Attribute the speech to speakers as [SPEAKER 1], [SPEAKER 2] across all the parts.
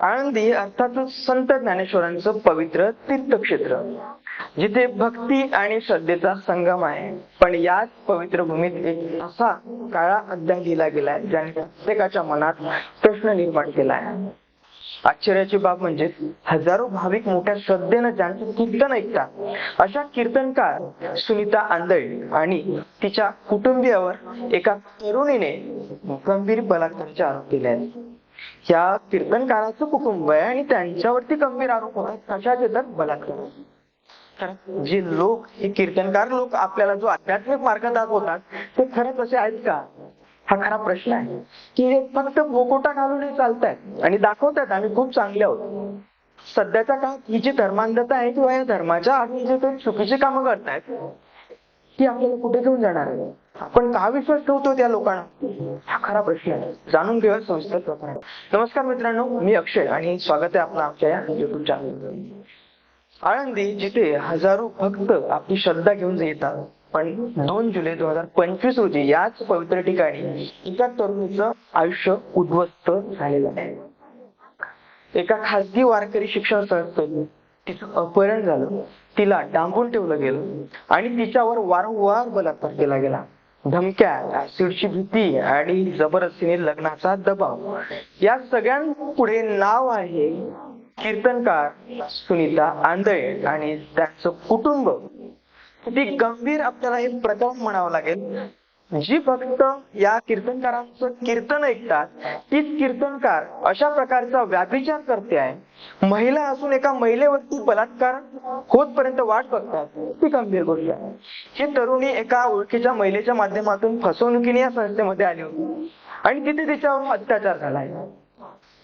[SPEAKER 1] आळंदी अर्थातच संत ज्ञानेश्वरांचं पवित्र तीर्थक्षेत्र जिथे भक्ती आणि श्रद्धेचा संगम आहे. पण याच पवित्र भूमीत एक असा काळा अध्याय लिहिला गेलाय ज्याने प्रत्येकाच्या मनात प्रश्न निर्माण केलाय. आश्चर्याची बाब म्हणजे हजारो भाविक मोठ्या श्रद्धेनं ज्यांचं कीर्तन ऐकतात. अशा कीर्तनकार सुनीता आंधळे आणि तिच्या कुटुंबियावर एका तरुणीने गंभीर बलात्काराचे आरोप केले आहेत. या कीर्तनकाराचं कुटुंब आहे आणि त्यांच्यावरती गंभीर आरोप होतात. कशाचे तर बलात्कार जे लोक हे कीर्तनकार लोक आपल्याला जो आध्यात्मिक मार्ग दाखवतात ते खरंच असे आहेत का? हा खरा प्रश्न आहे. की हे फक्त बोकोटा घालून हे चालतायत आणि दाखवतात आम्ही खूप चांगले आहोत. सध्याच्या काळात ही जी धर्मांधता आहे किंवा या धर्माच्या आधी जे ते चुकीची कामं करतायत ती आपल्याला कुठे घेऊन जाणार आहे? आपण का विश्वास ठेवतो त्या लोकांना? हा खरा प्रश्न आहे. जाणून घेऊया संस्कृत प्रकरण नमस्कार मित्रांनो मी अक्षय आणि स्वागत आहे आपलं आमच्या या युट्यूब चॅनल आळंदी जिथे हजारो भक्त आपली श्रद्धा घेऊन येतात पण दोन जुलै दोन हजार पंचवीस रोजी याच पवित्र ठिकाणी एका तरुणीचं आयुष्य उद्ध्वस्त झालेलं आहे. एका खासगी वारकरी शिक्षण संस्थेने तिचं अपहरण झालं. तिला डांबून ठेवलं गेलं आणि तिच्यावर वारंवार बलात्कार केला गेला. धमक्या ऍसिडची भीती आणि जबरदस्तीने लग्नाचा दबाव. या सगळ्यांपुढे नाव आहे कीर्तनकार सुनीता आंधळे आणि त्यांचं कुटुंब. किती गंभीर आपल्याला हे प्रकरण म्हणावं लागेल. जी भक्त या कीर्तनकारांचं कीर्तन ऐकतात तीच कीर्तनकार अशा प्रकारचा व्याभिचार करते आहे. महिला असून एका महिलेवरती बलात्कार होतपर्यंत वाट बघतात. ती गंभीर गोष्ट आहे. ही तरुणी एका ओळखीच्या महिलेच्या माध्यमातून फसवणुकीने या संस्थेमध्ये आली होती. आणि तिथे तिच्यावर अत्याचार झालाय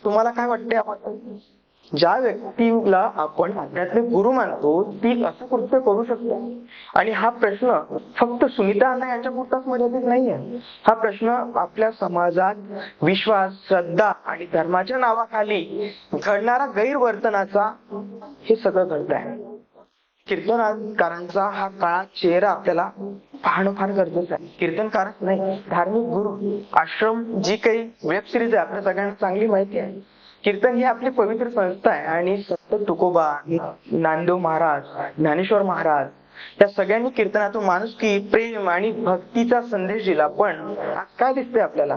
[SPEAKER 1] तुम्हाला काय वाटते आपण ज्या व्यक्तीला आपण आध्यात्मिक गुरु मानतो ती असं कृत्य करू शकते. आणि हा प्रश्न फक्त सुनीता अण्णा यांच्या पुरताच मर्यादित नाहीये. हा प्रश्न आपल्या समाजात विश्वास श्रद्धा आणि धर्माच्या नावाखाली घडणारा गैरवर्तनाचा हे सगळं घडत आहे कीर्तनकारांचा हा काळा चेहरा आपल्याला पाहणं फार गरजेचं आहे. कीर्तनकारच नाही धार्मिक गुरु. आश्रम जी काही वेब सिरीज आहे आपल्या सगळ्यांना चांगली माहिती आहे. कीर्तन ही आपली पवित्र संस्था आहे. आणि संत तुकोबा नांदेव महाराज ज्ञानेश्वर महाराज या सगळ्यांनी कीर्तनातून माणुसकी प्रेम आणि भक्तीचा संदेश दिला. पण आज काय दिसतंय आपल्याला?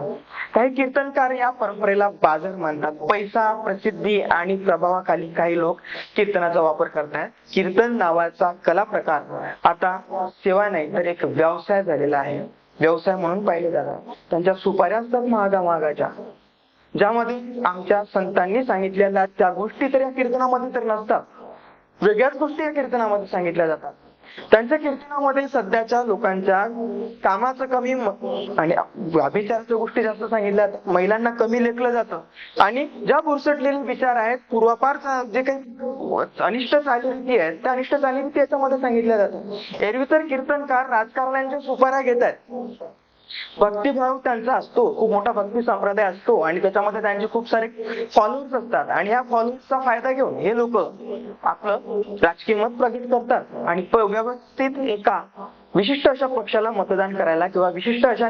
[SPEAKER 1] काही कीर्तनकार या परंपरेला बाजार मानतात. पैसा प्रसिद्धी आणि प्रभावाखाली काही लोक कीर्तनाचा वापर करतात कीर्तन नावाचा कला प्रकार आता सेवा नाही तर एक व्यवसाय झालेला आहे. व्यवसाय म्हणून पाहिले जातात. त्यांच्या सुपाऱ्या असतात महागा महागाच्या ज्यामध्ये आमच्या संतांनी सांगितलेल्या त्या गोष्टी तर या कीर्तनामध्ये तर नसतात. वेगळ्याच गोष्टी या कीर्तनामध्ये सांगितल्या जातात. त्यांच्या कीर्तनामध्ये सध्याच्या लोकांच्या कामाचं कमी आणि अभिचाराच्या गोष्टी जास्त सांगितल्या जातात महिलांना कमी लेखलं जातं. आणि ज्या बुरसटलेले विचार आहेत पूर्वापार जे काही अनिष्ट चालीरीती आहेत त्या अनिष्ट चालीरीती याच्यामध्ये सांगितल्या जातात. एरवी तर कीर्तनकार राजकारण्यांच्या सुपाऱ्या घेत आहेत भक्तिभाव त्यांचा असतो. खूप मोठा भक्ती संप्रदाय असतो. आणि त्याच्यामध्ये त्यांचे खूप सारे फॉलोअर्स असतात. आणि या फॉलोअर्सचा फायदा घेऊन हे लोक आपलं राजकीय मत प्रगट करतात. आणि व्यवस्थित एका विशिष्ट अशा पक्षाला मतदान करायला किंवा विशिष्ट अशा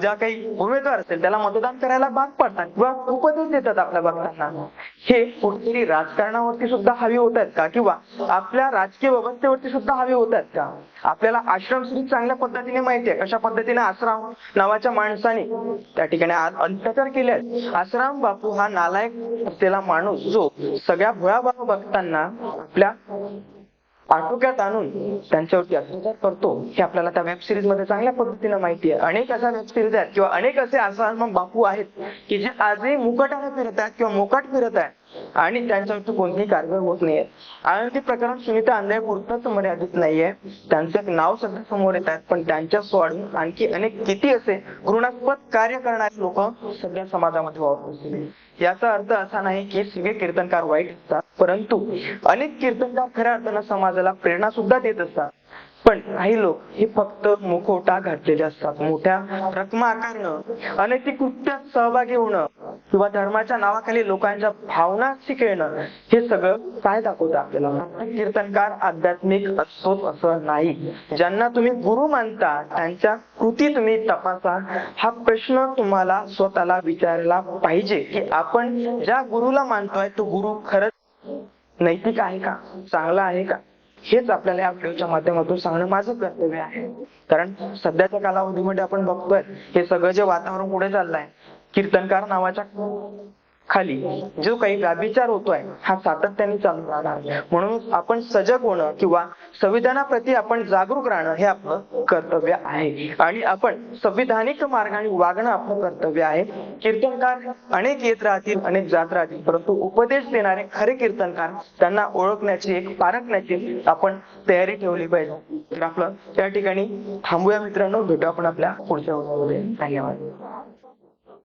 [SPEAKER 1] ज्या काही उमेदवार असेल त्याला मतदान करायला भाग पाडतात किंवा उपदेश देतात आपल्या भक्तांना. हे कुठेतरी राजकारणावरती सुद्धा हवी होत आहेत का? किंवा आपल्या राजकीय व्यवस्थेवरती सुद्धा हवी होत आहेत का? आपल्याला आश्रम श्री चांगल्या पद्धतीने माहिती आहे. कशा पद्धतीने आश्रम नावाच्या माणसाने त्या ठिकाणी अत्याचार केले आहेत. आश्रम बापू हा नालायक असलेला माणूस जो सगळ्या भोळाभाव बघताना आपल्या आटोक्यात आणून त्यांच्यावरती अत्याचार करतो हे आपल्याला त्या वेब सिरीजमध्ये चांगल्या पद्धतीने माहिती आहे अनेक अशा वेब सिरीज आहेत किंवा अनेक असे आसाम बापू आहेत की जे आजही मुकटाने फिरत आहेत किंवा मुकट फिरत आहेत. आणि त्यांच्यावरती कोणतीही कारवाई होत नाहीये. ते प्रकरण सुनीता आंधळे मर्यादित नाहीये. त्यांचं एक नाव सध्या समोर येत आहेत पण त्यांच्या सोडून आणखी अनेक किती असे घृणास्पद कार्य करणारे लोक सध्या समाजामध्ये वावरत याचा अर्थ असा नाही की सगळे कीर्तनकार वाईट असतात परंतु अनेक कीर्तनकार खऱ्या अर्थानं समाजाला प्रेरणा सुद्धा देत असतात. पण काही लोक हे फक्त मुखोटा घातलेले असतात. मोठ्या रकमा आकारणं अनैतिक कृत्यात सहभागी होणं किंवा धर्माच्या नावाखाली लोकांच्या भावना शिकणं हे सगळं काय दाखवतं आपल्याला? कीर्तनकार आध्यात्मिक असतोच असं नाही. ज्यांना तुम्ही गुरु मानता त्यांच्या कृती तुम्ही तपासा. हा प्रश्न तुम्हाला स्वतःला विचारला पाहिजे की आपण ज्या गुरुला मानतोय तो गुरु खरंच नैतिक आहे का? चांगला आहे का? हेच आपल्याला या व्हिडिओच्या माध्यमातून सांगणं माझं कर्तव्य आहे. कारण सध्याच्या कालावधीमध्ये आपण बघतोय हे सगळं जे वातावरण पुढे चाललंय कीर्तनकार नावाच्या खाली. जो काही व्याभिचार होतोय हा सातत्याने चालू राहणार. म्हणून आपण सजग होणं किंवा संविधानाप्रती आपण जागरूक राहणं हे आपलं कर्तव्य आहे. आणि आपण संविधानिक मार्गाने वागणं आपलं कर्तव्य आहे. कीर्तनकार अनेक येत राहतील अनेक जात राहतील. परंतु उपदेश देणारे खरे कीर्तनकार त्यांना ओळखण्याची एक पारखण्याची आपण तयारी ठेवली पाहिजे. तर आपलं त्या ठिकाणी थांबूया मित्रांनो. भेटू आपण आपल्या पुढच्या धन्यवाद.